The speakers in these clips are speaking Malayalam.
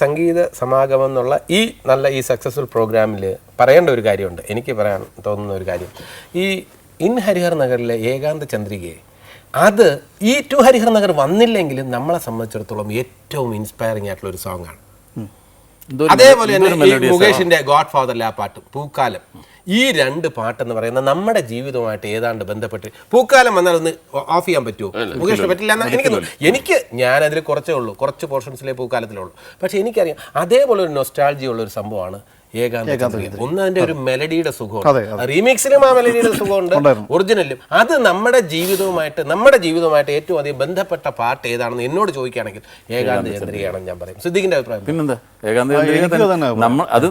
സംഗീത സമാഗമം എന്നുള്ള ഈ നല്ല ഈ സക്സസ്ഫുൾ പ്രോഗ്രാമിൽ പറയേണ്ട ഒരു കാര്യമുണ്ട്. എനിക്ക് പറയാൻ തോന്നുന്ന ഒരു കാര്യം. ഈ ഇൻ ഹരിഹർ നഗറിലെ ഏകാന്ത ചന്ദ്രികയെ അത് ഈ ടു ഹരിഹർ നഗർ വന്നില്ലെങ്കിലും നമ്മളെ സംബന്ധിച്ചിടത്തോളം ഏറ്റവും ഇൻസ്പയറിംഗ് ആയിട്ടുള്ള ഒരു സോങ് ആണ്. എന്തോ ഒരു- അതേപോലെ തന്നെ മുകേഷിന്റെ ഗോഡ് ഫാദറിലെ ആ പാട്ട് പൂക്കാലം. ഈ രണ്ട് പാട്ടെന്ന് പറയുന്നത് നമ്മുടെ ജീവിതവുമായിട്ട് ഏതാണ്ട് ബന്ധപ്പെട്ട് പൂക്കാലം വന്നാൽ ഒന്ന് ഓഫ് ചെയ്യാൻ പറ്റുമോ? മുകേഷിന് പറ്റില്ല. എന്നാൽ എനിക്ക് എനിക്ക് ഞാൻ അതിൽ കുറച്ചേ ഉള്ളൂ. കുറച്ച് പോർഷൻസിലെ പൂക്കാലത്തിലുള്ളൂ. പക്ഷെ എനിക്കറിയാം അതേപോലെ ഒരു നൊസ്റ്റാൾജി ഉള്ള ഒരു സംഭവമാണ് ഏകാന്ത ചന്ദ്രിക. ഒന്ന് അതിന്റെ ഒരു മെലഡിയുടെ സുഖമുണ്ട്. റീമിക്സിലും ആ മെലഡിയുടെ സുഖമുണ്ട്. ഒറിജിനലും. അത് നമ്മുടെ ജീവിതവുമായിട്ട് നമ്മുടെ ജീവിതവുമായിട്ട് ഏറ്റവും അധികം ബന്ധപ്പെട്ട പാട്ട് ഏതാണെന്ന് എന്നോട് ചോദിക്കുകയാണെങ്കിൽ ഏകാന്ത ചന്ദ്രികയാണെന്ന് ഞാൻ പറയും. സിദ്ദിഖിന്റെ അഭിപ്രായം. പിന്നെന്താ? ഏകാന്ത നമ്മൾ അത്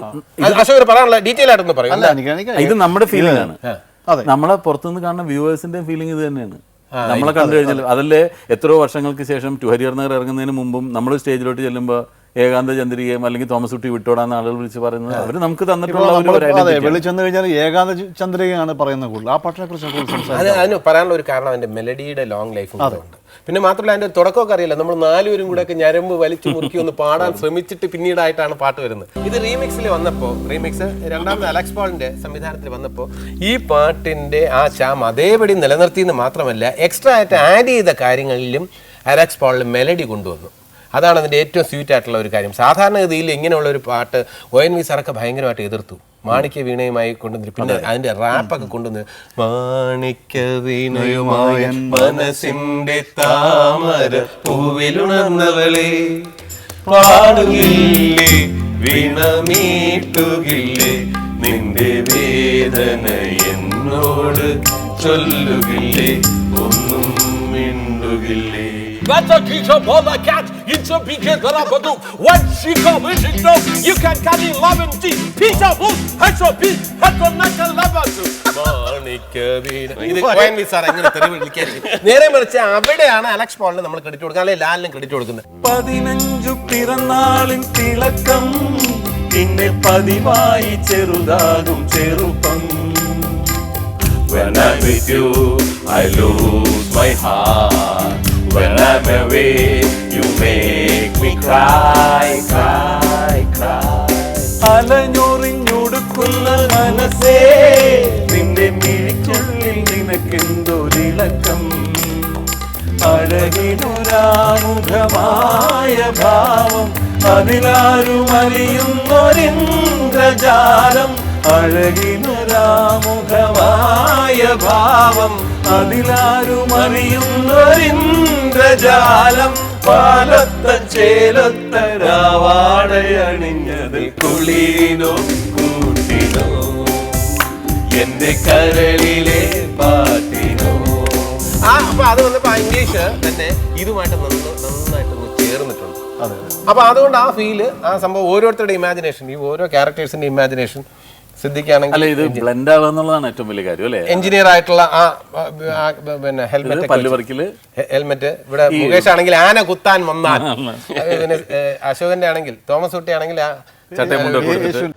അശോകർ പറയാനുള്ള ഡീറ്റെയിൽ ആയിട്ടൊന്ന് പറയും. ഇത് നമ്മുടെ ഫീലിംഗ് ആണ്. അതെ. നമ്മളെ പുറത്തുനിന്ന് കാണുന്ന വ്യൂവേഴ്സിന്റെ ഫീലിംഗ് ഇത് തന്നെയാണ്. നമ്മളെ കണ്ടു കഴിഞ്ഞാൽ അതല്ലേ എത്രയോ വർഷങ്ങൾക്ക് ശേഷം ടു ഹരിയർ നഗർ ഇറങ്ങുന്നതിന് മുമ്പും നമ്മൾ സ്റ്റേജിലോട്ട് ചെല്ലുമ്പോൾ ഏകാന്ത ചന്ദ്രികയും അല്ലെങ്കിൽ തോമസ് കുട്ടി വിട്ടോടാന്ന് ആളുകൾ വിളിച്ച് പറയുന്നത് അവർ നമുക്ക് തന്നിട്ടുള്ള ഒരു- നമ്മൾ ഒരു അതെ identity ആണ്. വെളി ചെന്ന് കഴിഞ്ഞാൽ ഏകാന്ത ചന്ദ്രികയാണ് പറയുന്നത് കൂടുതൽ. ആ പാട്ടിനെ കുറിച്ച് അതിന് പറയാനുള്ള ഒരു കാരണം അതിന്റെ മെലഡിയുടെ ലോങ് ലൈഫ് ഉണ്ട് പിന്നെ മാത്രമല്ല അതിന്റെ തുടക്കമൊക്കെ അറിയില്ല. നമ്മൾ നാലുപേരും കൂടെ ഒക്കെ ഞരമ്പ് വലിച്ചു മുറുക്കി ഒന്ന് പാടാൻ ശ്രമിച്ചിട്ട് പിന്നീടായിട്ടാണ് പാട്ട് വരുന്നത്. ഇത് റീമിക്സിൽ വന്നപ്പോൾ റീമിക്സ് രണ്ടാമത് അലക്സ് പോളിന്റെ സംവിധാനത്തിൽ വന്നപ്പോൾ ഈ പാട്ടിന്റെ ആ ചാം അതേപടി നിലനിർത്തിയെന്ന് മാത്രമല്ല എക്സ്ട്രാ ആയിട്ട് ആഡ് ചെയ്ത കാര്യങ്ങളിലും അലക്സ് പോളിൽ മെലഡി കൊണ്ടുവന്നു. അതാണ് അതിന്റെ ഏറ്റവും സ്വീറ്റ് ആയിട്ടുള്ള ഒരു കാര്യം. സാധാരണഗതിയിൽ ഇങ്ങനെയുള്ള ഒരു പാട്ട് ഒ എൻ വി സാറൊക്കെ ഭയങ്കരമായിട്ട് എതിർത്തു. മാണിക്യ വീണയുമായി കൊണ്ടുവന്നിട്ട് പിന്നെ അതിന്റെ റാപ്പൊക്കെ കൊണ്ടുവന്ന് മാണിക്യ വീണയുമായ മനസ്സിന്റെ താമര പൂവിലുണർന്നവളെ പാടുകില്ലേ വീണമീട്ടുകില്ലേ നിന്റെ വേദന എന്നോട് ചൊല്ലുകില്ലേ ഒന്നും മിണ്ടുകില്ലേ That's a teacher a the cat. It's a beacon for a badu. When she comes, she knows you can carry love and tea. Peter Bush, has a beat, has a neck and love ഇത് ONV സാർ എങ്ങനെ തെറി വിളിക്കാൻ നേരെ മറിച്ച് അവിടെയാണ് അലക്സ് പോളിന് നമ്മൾ ക്രെഡിറ്റ് കൊടുക്കുന്നത് അല്ലെങ്കിൽ ലാലിനും ക്രെഡിറ്റ് കൊടുക്കുന്നത് പതിനഞ്ചു പിറന്നാളിൻ തിളക്കം പിന്നെ പതിവായി ചെറുതാകും ചെറുപ്പം When I'm with you, I lose my heart. When I'm away, you make me cry, cry, cry. അലഞ്ഞൊറിഞ്ഞൊടുക്കുന്ന മനസ്സേ നിന്റെ മിഴിക്കുള്ളിൽ നിനക്കെന്തൊരിളക്കം അഴകിനൊരാമുഖമായ ഭാവം അതിലാരും അറിയുന്നൊരിന്ദ്രജാലം അഴകിനൊരാമുഖമായ ഭാവം അതിലാരും അറിയുന്നൊരിന്ദ്രജാലം പാലത്ത ചേലത്ത രാവാടയണിഞ്ഞതിൽ കുളീനോ കൂട്ടിനോ? എന്റെ കരളിലെ പാട്ടിനോ? ആ അപ്പൊ അത് വന്നപ്പോ ഇംഗ്ലീഷ് തന്നെ ഇതുമായിട്ട് നന്ന- നന്നായിട്ടൊന്ന് ചേർന്നിട്ടുണ്ട്. അതെ. അപ്പൊ അതുകൊണ്ട് ആ ഫീൽ ആ സംഭവം ഓരോരുത്തരുടെ ഇമാജിനേഷൻ ഈ ഓരോ ക്യാരക്ടേഴ്സിന്റെ ഇമാജിനേഷൻ സിദ്ധിക്കുകയാണെങ്കിൽ അല്ല ഇത് ബ്ലെൻഡ് ആവുക എന്നുള്ളതാണ് ഏറ്റവും വലിയ കാര്യം അല്ലേ? എഞ്ചിനീയർ ആയിട്ടുള്ള ആ പിന്നെ ഹെൽമെറ്റ് പല്ല് ഹെൽമെറ്റ് ഇവിടെ മുകേഷ് ആണെങ്കിൽ ആന കുത്താൻ വന്നാൽ. പിന്നെ അശോകന്റെ ആണെങ്കിൽ തോമസ് കുട്ടി ആണെങ്കിൽ ആ ചട്ടയും